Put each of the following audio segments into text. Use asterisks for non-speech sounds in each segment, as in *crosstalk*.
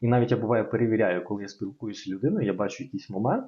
І навіть я буває перевіряю, коли я спілкуюся з людиною, я бачу якийсь момент,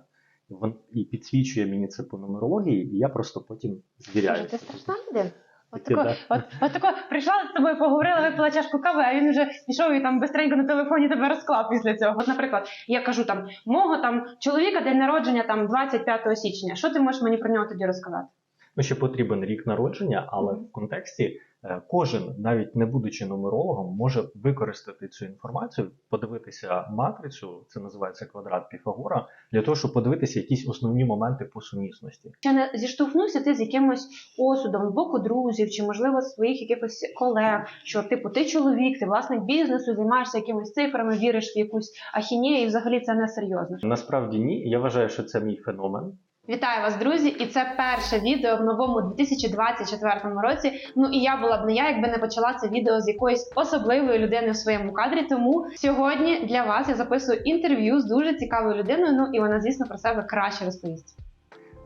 і підсвічує мені це по нумерології, і я просто потім звіряю. Ти страшна людина. От тако, да. от, от тако прийшла з тобою, поговорила, випила чашку кави, а він вже пішов і там бистренько на телефоні тебе розклав після цього. От, наприклад, я кажу там, мого там чоловіка день народження там 25 січня. Що ти можеш мені про нього тоді розказати? Ну, ще потрібен рік народження, але Мгм. в контексті кожен, навіть не будучи нумерологом, може використати цю інформацію, подивитися матрицю, це називається квадрат Піфагора, для того, щоб подивитися якісь основні моменти по сумісності. Чи не зіштовхнувся ти з якимось осудом з боку друзів, чи можливо своїх якихось колег, що типу ти чоловік, ти власник бізнесу, займаєшся якимись цифрами, віриш в якусь ахінею, і взагалі це не серйозно. Насправді ні. Я вважаю, що це мій феномен. Вітаю вас, друзі! І це перше відео в новому 2024 році. Ну і я була б не я, якби не почала це відео з якоїсь особливої людини в своєму кадрі. Тому сьогодні для вас я записую інтерв'ю з дуже цікавою людиною. Ну і вона, звісно, про себе краще розповість.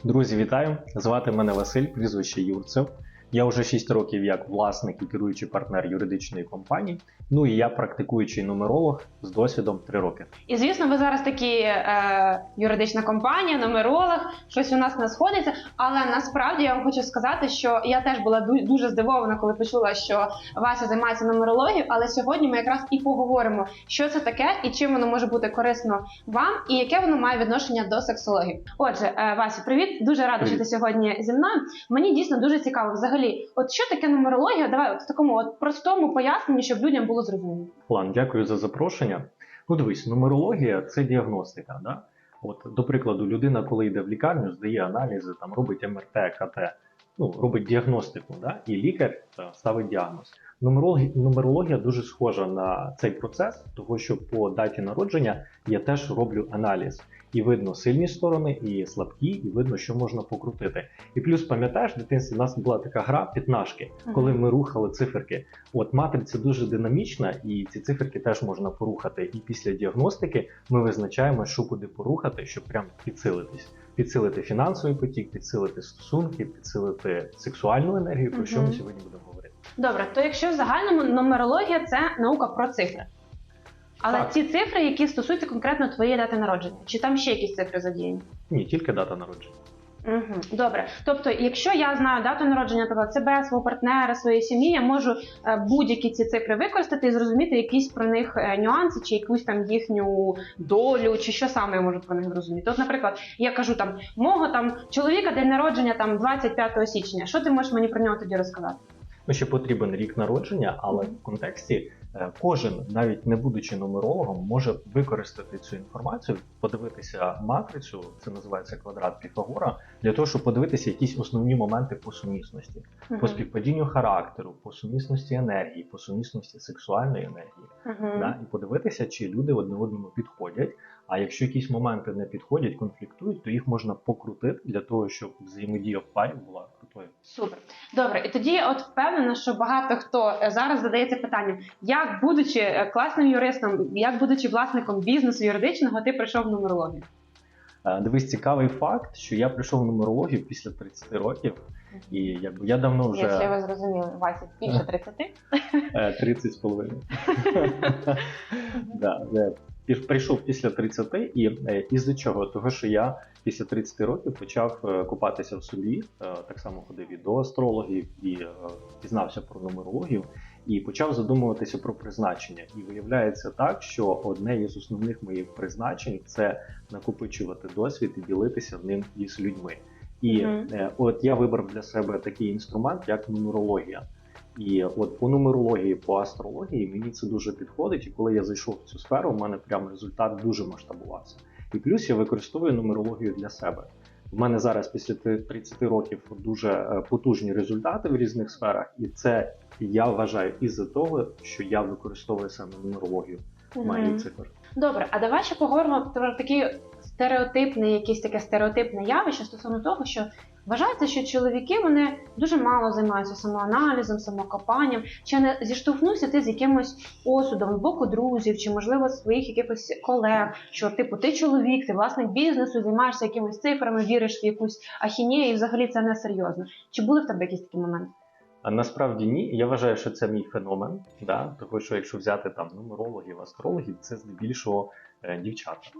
Друзі, вітаю! Звати мене Василь, прізвище Юрцев. Я вже 6 років як власник і керуючий партнер юридичної компанії. Ну і я практикуючий нумеролог з досвідом 3 роки. І звісно, ви зараз такі е, юридична компанія, нумеролог, щось у нас не сходиться. Але насправді я вам хочу сказати, що я теж була дуже здивована, коли почула, що Вася займається нумерологією. Але сьогодні ми якраз і поговоримо, що це таке і чим воно може бути корисно вам, і яке воно має відношення до сексології. Отже, е, Вася, привіт, дуже рада, що ти сьогодні зі мною. Мені дійсно дуже цікаво взагалі, от що таке нумерологія? Давай от в такому от простому поясненні, щоб людям було зрозуміло. План, дякую за запрошення. Ну, дивись, нумерологія це діагностика. Да? От, до прикладу, людина, коли йде в лікарню, здає аналізи, там робить МРТ, КТ, ну, робить діагностику, да? і лікар е, ставить діагноз. Нумерологія, нумерологія дуже схожа на цей процес, тому що по даті народження я теж роблю аналіз. І видно сильні сторони, і слабкі, і видно, що можна покрутити. І плюс пам'ятаєш, в дитинстві у нас була така гра п'ятнашки, коли ми рухали циферки. От матриця дуже динамічна, і ці циферки теж можна порухати. І після діагностики ми визначаємо, що куди порухати, щоб прям підсилитись. Підсилити фінансовий потік, підсилити стосунки, підсилити сексуальну енергію, про що ми сьогодні будемо говорити. Добре, то якщо в загальному нумерологія це наука про цифри. Але Так. ці цифри, які стосуються конкретно твоєї дати народження, чи там ще якісь цифри задіяні? Ні, тільки дата народження. Угу. Добре. Тобто, якщо я знаю дату народження, наприклад, себе, свого партнера, своєї сім'ї, я можу е, будь-які ці цифри використати і зрозуміти якісь про них е, нюанси, чи якусь там їхню долю, чи що саме я можу про них зрозуміти. От, наприклад, я кажу там мого там чоловіка день народження там 25 січня. Що ти можеш мені про нього тоді розказати? Ну, ще потрібен рік народження, але в контексті е, кожен, навіть не будучи нумерологом, може використати цю інформацію, подивитися матрицю, це називається квадрат Піфагора, для того, щоб подивитися якісь основні моменти по сумісності, по співпадінню характеру, по сумісності енергії, по сумісності сексуальної енергії, Мгм. да? і подивитися, чи люди одне одному підходять. А якщо якісь моменти не підходять, конфліктують, то їх можна покрутити для того, щоб взаємодія в парі була крутою. Супер. Добре, і тоді от впевнена, що багато хто е, зараз задається питанням, як будучи е, класним юристом, як будучи власником бізнесу юридичного, ти прийшов в нумерологію. Е, Дивись, цікавий факт, що я прийшов в нумерологію після 30 років, і якби я давно Якщо вже ви зрозуміли, Вася більше 30. *laughs* е, 30 з половиною. *laughs* *laughs* Прийшов після 30 і е, із-за чого? Того, що я після 30 років почав е, купатися в собі, е, так само ходив і до астрологів, і дізнався про нумерологію, і почав задумуватися про призначення. І виявляється так, що одне із основних моїх призначень це накопичувати досвід і ділитися ним із людьми. І Мгм. е, от я вибрав для себе такий інструмент, як нумерологія. І от по нумерології, по астрології мені це дуже підходить. І коли я зайшов в цю сферу, у мене прям результат дуже масштабувався. І плюс я використовую нумерологію для себе. У мене зараз після 30 років дуже е, потужні результати в різних сферах, і це я вважаю із-за того, що я використовую саме нумерологію магії Мгм. цифр. Добре, а давай ще поговоримо про такий стереотипний, якийсь таке стереотипне явище стосовно того, що вважається, що чоловіки вони дуже мало займаються самоаналізом, самокопанням. Чи не зіштовхнувся ти з якимось осудом з боку друзів, чи можливо своїх якихось колег, що типу ти чоловік, ти власник бізнесу, займаєшся якимись цифрами, віриш в якусь ахінею, і взагалі це не серйозно. Чи були в тебе якісь такі моменти? А насправді ні. Я вважаю, що це мій феномен. Да? Тому що якщо взяти там нумерологів, астрологів, це здебільшого дівчата.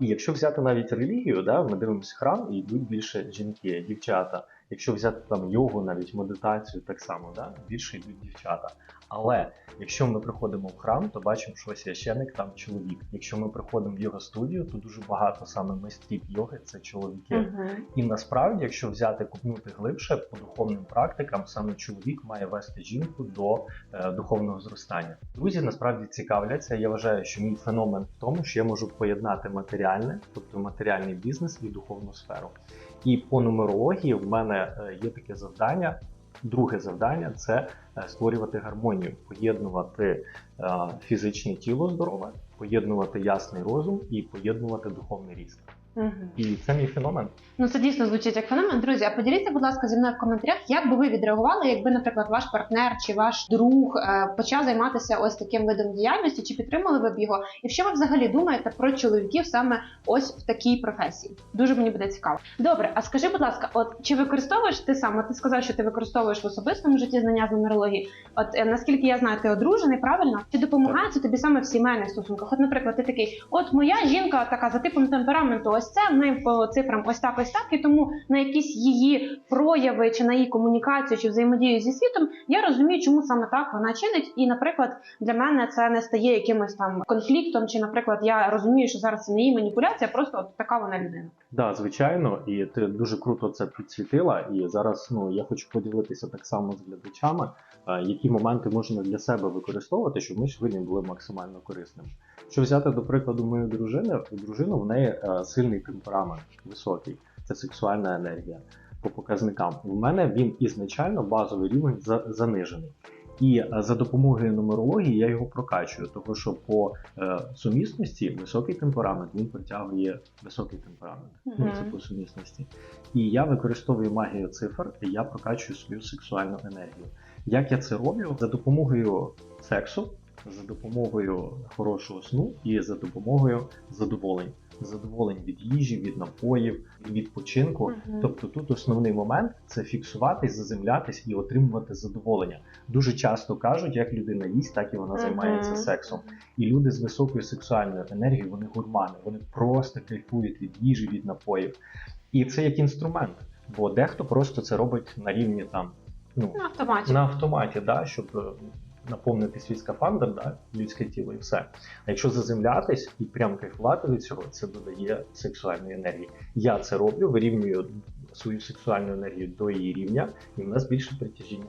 І якщо взяти навіть релігію, да, ми дивимося храм і йдуть більше жінки, дівчата. Якщо взяти там йогу, навіть медитацію, так само, да, більше йдуть дівчата. Але якщо ми приходимо в храм, то бачимо, що священик там чоловік. Якщо ми приходимо в йога студію, то дуже багато саме майстрів йоги це чоловіки. Мгм. І насправді, якщо взяти купнути глибше по духовним практикам, саме чоловік має вести жінку до е, духовного зростання. Друзі насправді цікавляться. Я вважаю, що мій феномен в тому, що я можу поєднати матеріальне, тобто матеріальний бізнес і духовну сферу. І по нумерології в мене е, є таке завдання. Друге завдання це е, створювати гармонію, поєднувати е, фізичне тіло здорове, поєднувати ясний розум і поєднувати духовний ріст. Мгм. І це мій феномен. Ну це дійсно звучить як феномен. Друзі, а поділіться, будь ласка, зі мною в коментарях, як би ви відреагували, якби, наприклад, ваш партнер чи ваш друг е, почав займатися ось таким видом діяльності, чи підтримали ви б його? І що ви взагалі думаєте про чоловіків саме ось в такій професії? Дуже мені буде цікаво. Добре, а скажи, будь ласка, от чи використовуєш ти сам? от Ти сказав, що ти використовуєш в особистому житті знання з нумерології. От е, наскільки я знаю, ти одружений, правильно? Чи допомагає це тобі саме в сімейних стосунках? От, наприклад, ти такий, от моя жінка така за типом темпераменту, ось це в неї по цифрам ось так, ось так, і тому на якісь її прояви чи на її комунікацію чи взаємодію зі світом я розумію, чому саме так вона чинить. І, наприклад, для мене це не стає якимось там конфліктом, чи, наприклад, я розумію, що зараз це не її маніпуляція, просто от така вона людина. Да, звичайно, і ти дуже круто це підсвітила. І зараз ну я хочу поділитися так само з глядачами, які моменти можна для себе використовувати, щоб ми сьогодні були максимально корисними. Що взяти до прикладу мою дружину, дружину в неї е, сильний темперамент, високий, це сексуальна енергія. По показникам в мене він ізначально базовий рівень за- занижений. І е, за допомогою нумерології я його прокачую, тому що по е, сумісності високий темперамент він притягує високий темперамент. Ну, це по сумісності. І я використовую магію цифр, і я прокачую свою сексуальну енергію. Як я це роблю? За допомогою сексу, за допомогою хорошого сну і за допомогою задоволень. Задоволень від їжі, від напоїв, від відпочинку. Мгм. Тобто тут основний момент це фіксуватись, заземлятись і отримувати задоволення. Дуже часто кажуть, як людина їсть, так і вона займається сексом. І люди з високою сексуальною енергією, вони гурмани, вони просто кайфують від їжі, від напоїв. І це як інструмент, бо дехто просто це робить на рівні там, ну, На автоматі. на автоматі, да, щоб е, наповнити свій скафандр, да, людське тіло і все. А якщо заземлятись і прям кайфувати від цього, це додає сексуальної енергії. Я це роблю, вирівнюю свою сексуальну енергію до її рівня, і в нас більше притяжіння.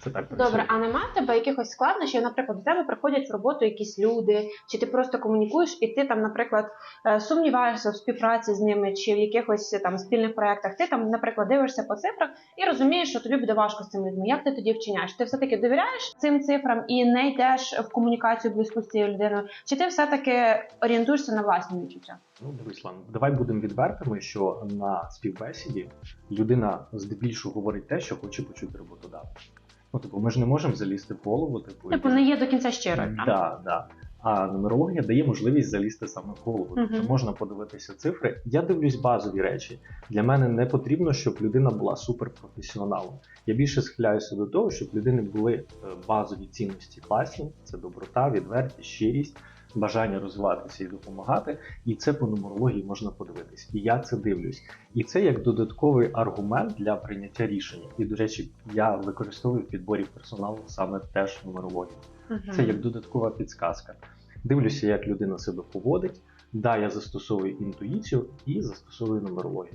Це так. Добре, а нема в тебе якихось складнощів? Наприклад, до тебе приходять в роботу якісь люди, чи ти просто комунікуєш, і ти там, наприклад, е, сумніваєшся в співпраці з ними, чи в якихось е, там спільних проєктах. Ти там, наприклад, дивишся по цифрах і розумієш, що тобі буде важко з цими людьми. Як ти тоді вчиняєш? Ти все таки довіряєш цим цифрам і не йдеш в комунікацію близьку з цією людиною? Чи ти все таки орієнтуєшся на власні відчуття? Ну, Руслан, давай будемо відвертими, що на співбесіді людина здебільшого говорить те, що хоче почути роботодавець. Ну, типу, ми ж не можемо залізти в голову, типу, Типу, і- не є до кінця щирою, правда? Да, да. А нумерологія дає можливість залізти саме в голову. Мгм. Тобто можна подивитися цифри. Я дивлюсь базові речі. Для мене не потрібно, щоб людина була суперпрофесіоналом. Я більше схиляюся до того, щоб в людини були е, базові цінності класні: це доброта, відвертість, щирість, бажання розвиватися і допомагати. І це по нумерології можна подивитись. І я це дивлюсь. І це як додатковий аргумент для прийняття рішення. І, до речі, я використовую в підборі персоналу саме теж нумерологію. Мгм. Це як додаткова підсказка. Дивлюся, як людина себе поводить. Да, я застосовую інтуїцію і застосовую нумерологію.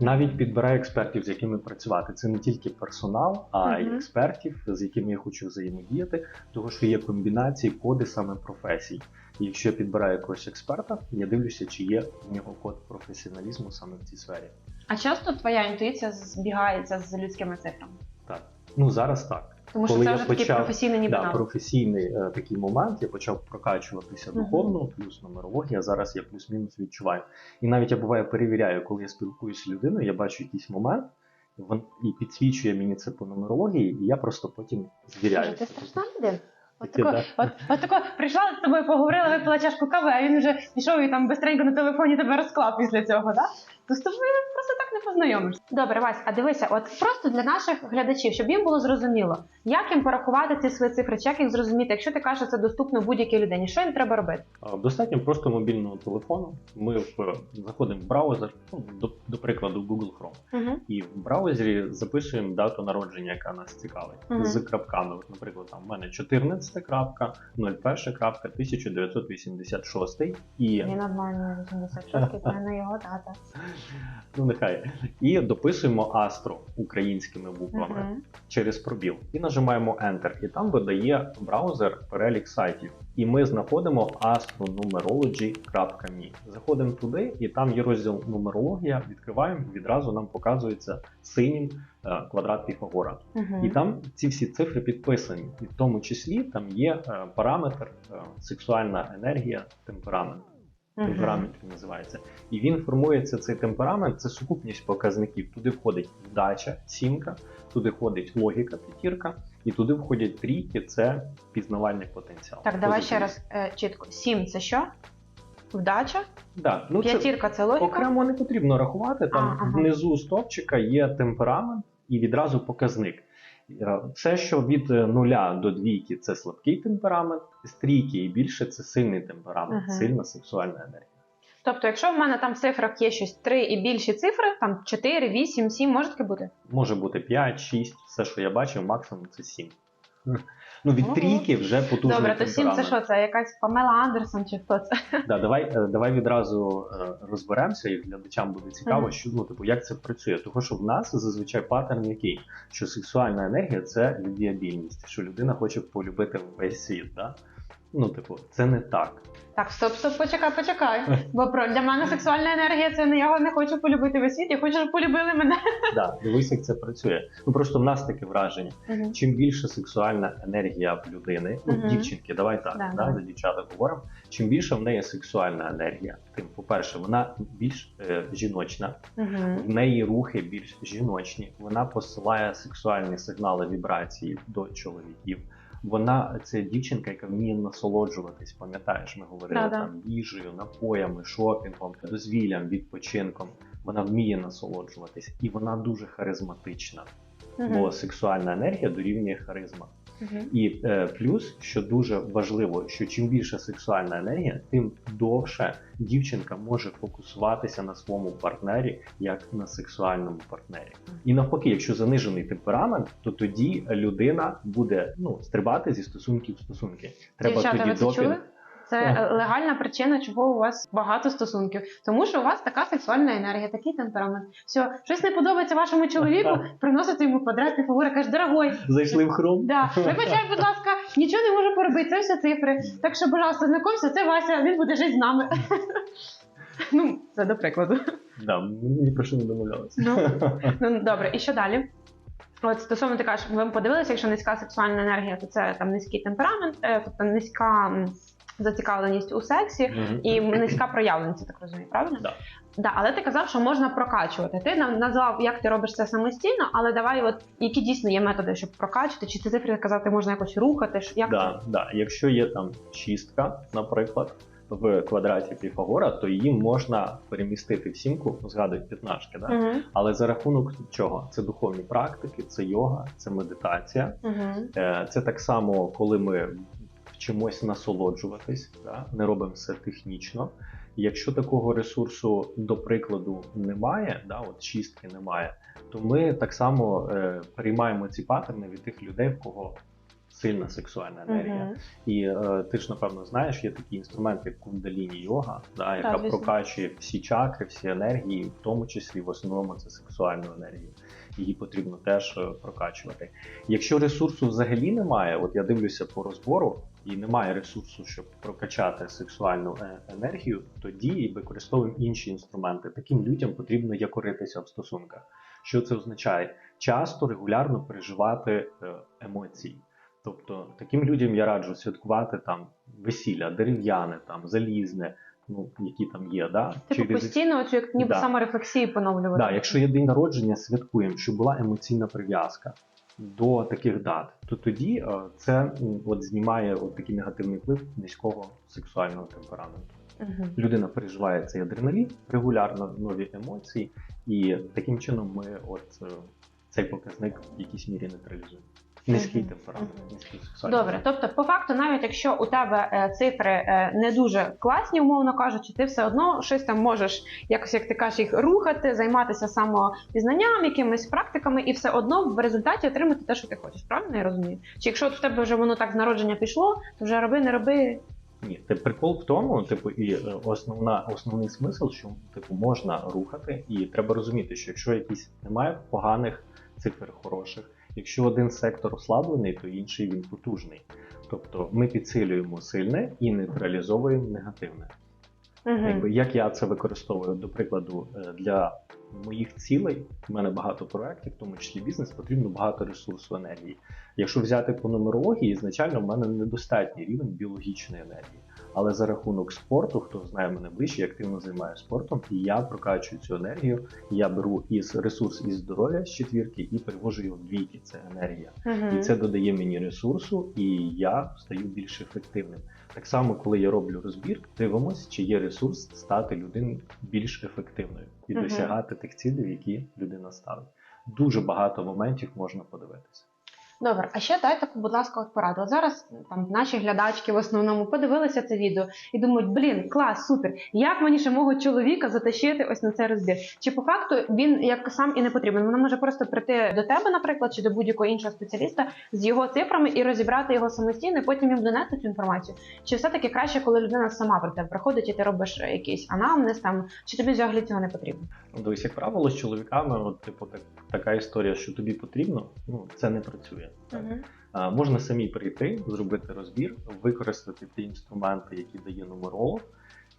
Навіть підбираю експертів, з якими працювати. Це не тільки персонал, а й експертів, з якими я хочу взаємодіяти, тому що є комбінації, коди саме професій. І якщо я підбираю якогось експерта, я дивлюся, чи є в нього код професіоналізму саме в цій сфері. А часто твоя інтуїція збігається з людськими цифрами? Так, ну зараз так. Тому що Коли це вже такий почав- професійний ніби Да, професійний е, такий момент. Я почав прокачуватися духовно, плюс нумерологія. Зараз я плюс-мінус відчуваю. І навіть я буває перевіряю, коли я спілкуюся з людиною, я бачу якийсь момент, він і підсвічує мені це по нумерології, і я просто потім звіряю. ти страшна людина. От тако, да. от, от тако прийшла з тобою, поговорила, випила чашку кави, а він вже пішов і там бистренько на телефоні тебе розклав після цього, да? То з тобою просто так не познайомишся. Добре, Вась, а дивися, от просто для наших глядачів, щоб їм було зрозуміло, як їм порахувати ці свої цифри, чи як їх зрозуміти, якщо ти кажеш, що це доступно будь-якій людині, що їм треба робити? Достатньо просто мобільного телефону. Ми в, заходимо в браузер, ну, до, до прикладу, Google Chrome. Угу. І в браузері записуємо дату народження, яка нас цікавить, Мгм. з крапками. От, наприклад, там в мене 14 крапка, 01 крапка, 1986 і Він нормально 86 це не його дата. *laughs* ну нехай і дописуємо Астро українськими буквами Мгм. через пробіл. І нажимаємо Enter. І там видає браузер перелік сайтів. І ми знаходимо astronumerology.me. Заходимо туди, і там є розділ нумерологія. Відкриваємо, відразу нам показується синім е, квадрат Піфагора. Мгм. І там ці всі цифри підписані, і в тому числі там є е, параметр е, сексуальна енергія, темперамент. Темперамент він називається. І він формується цей темперамент, це сукупність показників. Туди входить вдача, сімка, туди входить логіка, п'ятірка, і туди входять трійки, це пізнавальний потенціал. Так, давай ще раз е, чітко. Сім це що? Вдача? Да, ну П'ятірка це логіка? окремо не потрібно рахувати. Там А, ага. внизу стовпчика є темперамент і відразу показник. Все, що від е, нуля до двійки, це слабкий темперамент, з трійки і більше це сильний темперамент, Ага. сильна сексуальна енергія. Тобто, якщо в мене там в цифрах є щось 3 і більші цифри, там 4, 8, 7, може таке бути? Може бути 5, 6, все, що я бачив, максимум це 7. Ну, від угу. трійки вже потужний Добре, то сім це що? Це якась Памела Андерсон чи хто це? *laughs* Да, давай, е, давай відразу е, розберемося, і глядачам буде цікаво, угу. що ну, типу, як це працює. Тому що в нас зазвичай паттерн який, що сексуальна енергія це любвіабільність, що людина хоче полюбити весь світ. Да? Ну, типу, це не так. Так, стоп, стоп, почекай, почекай. Бо про для мене сексуальна енергія це не я не хочу полюбити весь світ, я хочу, щоб полюбили мене. *laughs* Да, дивись, як це працює. Ну просто в нас таке враження. Чим більше сексуальна енергія в людини, ну, Мгм. дівчинки, давай так, Да, да, да. за дівчаток говоримо. Чим більше в неї сексуальна енергія, тим, по-перше, вона більш е, жіночна, в неї рухи більш жіночні, вона посилає сексуальні сигнали вібрації до чоловіків. Вона це дівчинка, яка вміє насолоджуватись. Пам'ятаєш, ми говорили Да-да. там їжею, напоями, шопінгом, дозвіллям, відпочинком. Вона вміє насолоджуватись, і вона дуже харизматична, бо сексуальна енергія дорівнює харизма. І е, плюс, що дуже важливо, що чим більше сексуальна енергія, тим довше дівчинка може фокусуватися на своєму партнері як на сексуальному партнері. І навпаки, якщо занижений темперамент, то тоді людина буде ну стрибати зі стосунків в стосунки. Треба Дівчата, тоді допінг. Це легальна причина, чого у вас багато стосунків. Тому що у вас така сексуальна енергія, такий темперамент. Все, щось не подобається вашому чоловіку, приносите йому квадрат фігури, каже, дорогой, Зайшли в хром. Да, вибачай, будь ласка, нічого не можу поробити, це все цифри. Так що, пожалуйста, знайомся, це Вася, він буде жити з нами. *laughs* Ну, це до прикладу. Да, ми ні про що не домовлялися. Ну, *laughs* ну добре, і що далі? От стосовно ти кажеш, ви подивилися, якщо низька сексуальна енергія, то це там низький темперамент, е, тобто низька зацікавленість у сексі і низька проявленість, так розумію, правильно? Да. Да, але ти казав, що можна прокачувати. Ти нам назвав, як ти робиш це самостійно, але давай, от які дійсно є методи, щоб прокачувати, чи ці цифри казати можна якось рухати? Як Да, да. Якщо є там шістка, наприклад, в квадраті Піфагора, то її можна перемістити в сімку, згадують п'ятнашки, да? Угу. Але за рахунок чого? Це духовні практики, це йога, це медитація. Угу. Це так само, коли ми вчимось насолоджуватись, да? не робимо все технічно. Якщо такого ресурсу, до прикладу, немає, да, от шістки немає, то ми так само е, переймаємо ці паттерни від тих людей, в кого сильна сексуальна енергія. Угу. І е, ти ж напевно знаєш, є такі інструменти, як кундаліні йога, да, яка звісно. прокачує всі чакри, всі енергії, в тому числі в основному це сексуальну енергію. Її потрібно теж е, прокачувати. Якщо ресурсу взагалі немає, от я дивлюся по розбору, і немає ресурсу, щоб прокачати сексуальну е, енергію, тоді використовуємо інші інструменти. Таким людям потрібно якоритися в стосунках. Що це означає? Часто регулярно переживати е, емоції. Тобто таким людям я раджу святкувати там весілля, дерев'яне, там залізне, ну які там є, да? Типу постійно оцю як ніби Да. саморефлексію поновлювати. Да, якщо є день народження, святкуємо, щоб була емоційна прив'язка до таких дат, то тоді е, це от знімає от такий негативний вплив низького сексуального темпераменту. Мгм. Людина переживає цей адреналін, регулярно нові емоції, і таким чином ми от е, цей показник в якійсь мірі нейтралізуємо. Низький темперамент, низький сексуальний. Добре, тобто, по факту, навіть якщо у тебе е, цифри е, не дуже класні, умовно кажучи, ти все одно щось там можеш якось, як ти кажеш, їх рухати, займатися самопізнанням, якимись практиками, і все одно в результаті отримати те, що ти хочеш. Правильно я розумію? Чи якщо в тебе вже воно так з народження пішло, то вже роби, не роби. Ні, те прикол в тому, типу, і е, основна основний смисл, що типу можна рухати, і треба розуміти, що якщо якісь немає поганих цифр хороших, якщо один сектор ослаблений, то інший він потужний. Тобто ми підсилюємо сильне і нейтралізовуємо негативне. Угу. Як я це використовую, до прикладу, е, для моїх цілей, в мене багато проєктів, в тому числі бізнес, потрібно багато ресурсу енергії. Якщо взяти по нумерології, ізначально в мене недостатній рівень біологічної енергії. Але за рахунок спорту, хто знає мене ближче, я активно займаюся спортом, і я прокачую цю енергію. Я беру із ресурс із здоров'я з четвірки і перевожу його в двійки. Це енергія. І це додає мені ресурсу, і я стаю більш ефективним. Так само, коли я роблю розбір, дивимося, чи є ресурс стати людиною більш ефективною і Мгм. досягати тих цілей, які людина ставить. Дуже багато моментів можна подивитися. Добре, а ще дай таку, будь ласка, от пораду. Зараз там наші глядачки в основному подивилися це відео і думають, блін, клас, супер. Як мені ще мого чоловіка затащити ось на цей розбір? Чи по факту він як сам і не потрібен? Вона може просто прийти до тебе, наприклад, чи до будь-якого іншого спеціаліста з його цифрами і розібрати його самостійно, і потім їм донести цю інформацію. Чи все-таки краще, коли людина сама про тебе приходить, і ти робиш якийсь анамнез там, чи тобі взагалі цього не потрібно? Дивись, як правило, з чоловіками, от, типу, так, така історія, що тобі потрібно, ну це не працює. Так? А, можна самі прийти, зробити розбір, використати ті інструменти, які дає нумеролог,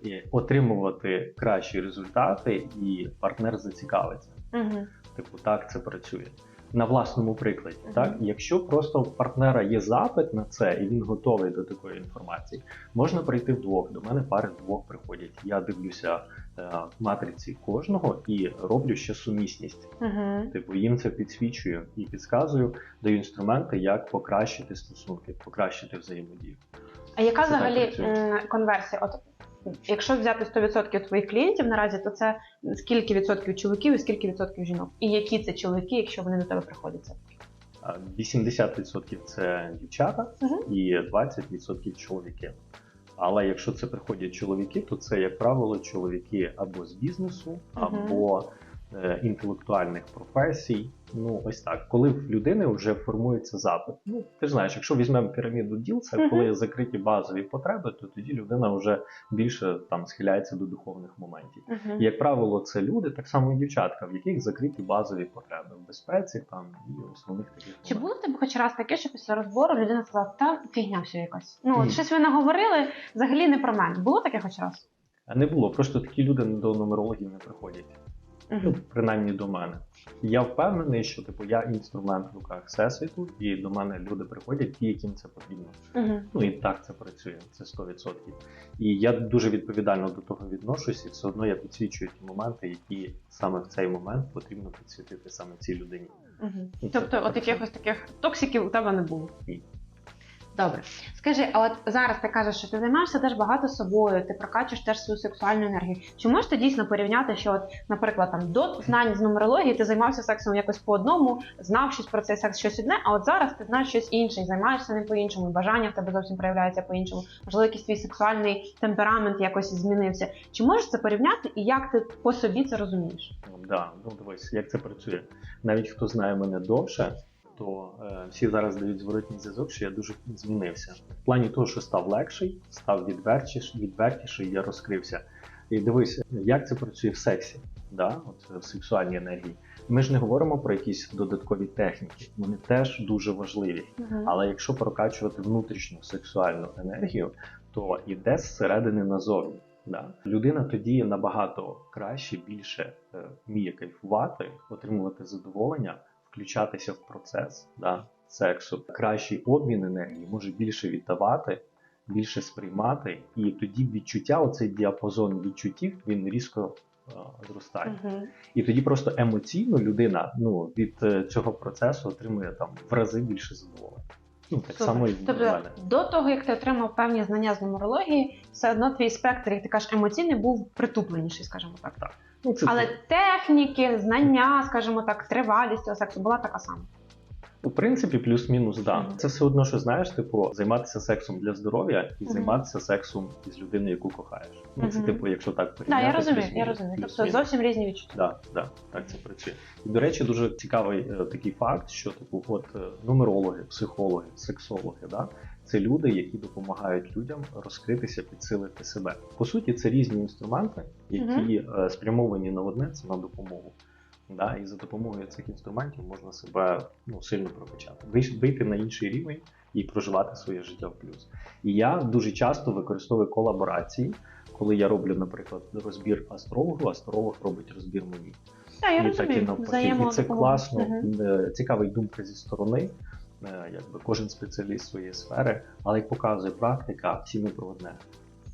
і отримувати кращі результати, і партнер зацікавиться. Угу. Типу, так це працює. На власному прикладі, Мгм. так якщо просто в партнера є запит на це і він готовий до такої інформації, можна прийти вдвох. До мене пари вдвох приходять. Я дивлюся матриці кожного і роблю ще сумісність. Угу. Типу їм це підсвічую і підказую, даю інструменти, як покращити стосунки, покращити взаємодію. А яка Це взагалі конверсія? От якщо взяти 100% твоїх клієнтів наразі, то це скільки відсотків чоловіків і скільки відсотків жінок? І які це чоловіки, якщо вони до тебе приходять? 80% це дівчата Мгм. і 20% чоловіки. Але якщо це приходять чоловіки, то це, як правило, чоловіки або з бізнесу, або е, інтелектуальних професій. Ну, ось так. Коли в людини вже формується запит. Ну, ти ж знаєш, якщо візьмемо піраміду діл, це коли закриті базові потреби, то тоді людина вже більше там схиляється до духовних моментів. І, як правило, це люди, так само і дівчатка, в яких закриті базові потреби в безпеці там і основних таких Чи було в тебе хоч раз таке, що після розбору людина сказала, та фігня все якась? Ну, от щось ви наговорили, взагалі не про мене. Було таке хоч раз? А не було. Просто такі люди до нумерологів не приходять. Ну, принаймні до мене. Я впевнений, що типу я інструмент в руках всесвіту, і до мене люди приходять, ті, яким це потрібно. Угу. Ну і так це працює, це 100%. І я дуже відповідально до того відношусь, і все одно я підсвічую ті моменти, які саме в цей момент потрібно підсвітити саме цій людині. Це Тобто, от якихось таких токсиків у тебе не було? Ні. Добре. Скажи, а от зараз ти кажеш, що ти займаєшся теж багато собою, ти прокачуєш теж свою сексуальну енергію. Чи можете дійсно порівняти, що, от, наприклад, там до знань з нумерології ти займався сексом якось по одному, знав щось про цей секс щось одне, а от зараз ти знаєш щось інше, і займаєшся ним по-іншому, і бажання в тебе зовсім проявляється по-іншому. Можливо, якийсь твій сексуальний темперамент якось змінився. Чи можеш це порівняти і як ти по собі це розумієш? Ну, да, ну дивись, як це працює. Навіть хто знає мене довше, то е, всі зараз дають зворотній зв'язок, що я дуже змінився. В плані того, що став легший, став відвертіший, відвертіший, я розкрився. І дивись, як це працює в сексі, да? От, в сексуальній енергії. Ми ж не говоримо про якісь додаткові техніки, вони теж дуже важливі. Але якщо прокачувати внутрішню сексуальну енергію, то іде зсередини назовні. Да. Людина тоді набагато краще, більше е, вміє кайфувати, отримувати задоволення, включатися в процес да, сексу. Кращий обмін енергії може більше віддавати, більше сприймати, і тоді відчуття, оцей діапазон відчуттів, він різко е, зростає. Угу. І тоді просто емоційно людина ну, від е, цього процесу отримує там в рази більше задоволення. Ну так Супер. само і Тобто мене. до того, як ти отримав певні знання з нумерології, все одно твій спектр, як ти кажеш, емоційний був притупленіший, скажімо так. Ну, це Але техніки, знання, скажімо так, тривалість цього сексу була така сама. У принципі, плюс-мінус, да. Це все одно, що знаєш, типу, займатися сексом для здоров'я і займатися сексом із людиною, яку кохаєш. Ну, це Мгм. типу, якщо так Так, порівняти. я розумію, я плюс-мінус, розумію. Тобто плюс-мінус. зовсім різні відчуття. Да, да, так це працює. І до речі, дуже цікавий е, такий факт, що типу, от е, нумерологи, психологи, сексологи, да, це люди, які допомагають людям розкритися, підсилити себе. По суті, це різні інструменти, які е, спрямовані на одне, це на допомогу. Да, і за допомогою цих інструментів можна себе ну, сильно прокачати, вийти на інший рівень і проживати своє життя в плюс. І я дуже часто використовую колаборації, коли я роблю, наприклад, розбір астрологу, астролог робить розбір мені. Так, я і так і розумію. навпаки. І це класно, Мгм. е, цікавий думка зі сторони. е, Якби кожен спеціаліст своєї сфери, але як показує практика, всі ми про одне.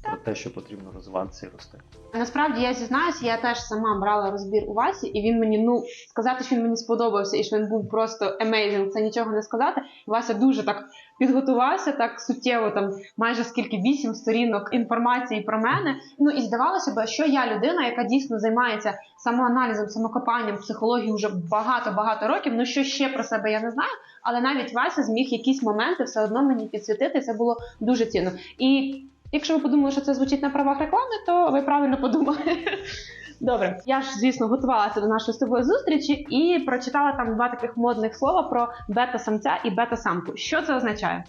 Про те, що потрібно розвиватися і рости. Насправді я зізнаюся, я теж сама брала розбір у Васі, і він мені, ну, сказати, що він мені сподобався і що він був просто amazing, це нічого не сказати. Вася дуже так підготувався, так суттєво, там майже скільки вісім сторінок інформації про мене. Ну і здавалося б, що я людина, яка дійсно займається самоаналізом, самокопанням, психологією вже багато-багато років. Ну що ще про себе я не знаю, але навіть Вася зміг якісь моменти все одно мені підсвітити. Це було дуже цінно. І Якщо ви подумали, що це звучить на правах реклами, то ви правильно подумали. *laughs* Добре, я ж звісно готувалася до нашої з зустрічі і прочитала там два таких модних слова про бета-самця і бета-самку. Що це означає?